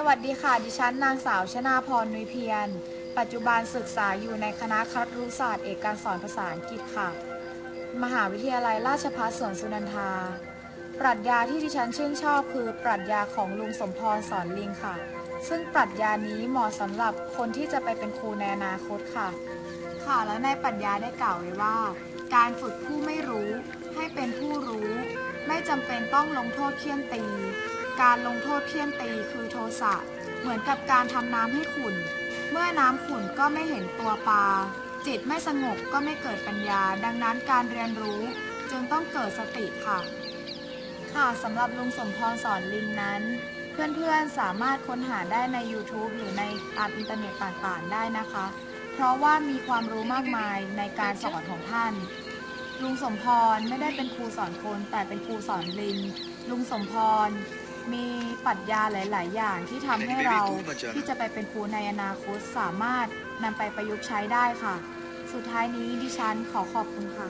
สวัสดีค่ะ ดิฉันนางสาวชนาพรนุยเพียร ปัจจุบันศึกษาอยู่ในคณะครุศาสตร์เอกการสอนภาษาอังกฤษค่ะ มหาวิทยาลัยราชภัฏสวนสุนันทา ปรัชญาที่ดิฉันชื่นชอบคือปรัชญาของลุงสมพรสอนลิงค่ะ ซึ่งปรัชญานี้เหมาะสำหรับคนที่จะไปเป็นครูในอนาคตค่ะ ค่ะแล้วในปรัชญาได้กล่าวไว้ว่า การฝึกผู้ไม่รู้ให้เป็นผู้รู้ ไม่จำเป็นต้องลงโทษเคี่ยนตี การลงโทษเคี่ยนตีคือโทสะ เหมือนกับการทำน้ำให้ขุ่น เมื่อน้ำขุ่นก็ไม่เห็นตัวปลา จิตไม่สงบก็ไม่เกิดปัญญา ดังนั้นการเรียนรู้จึงต้องเกิดสติค่ะ ค่ะสำหรับลุงสมพรสอนลิงนั้น เพื่อนๆสามารถค้นหาได้ใน YouTube หรือในตามอินเทอร์เน็ตต่างๆ ได้นะคะ เพราะว่ามีความรู้มากมายในการสอนของท่านลุงสมพรไม่ได้เป็นครูสอนคนแต่เป็นครูสอนลิง ลุงสมพร มีปรัชญาหลาย ๆ อย่างที่ทำให้เราที่จะไปเป็นครูในอนาคตสามารถนำไปประยุกต์ใช้ได้ค่ะ สุดท้ายนี้ดิฉันขอขอบคุณค่ะ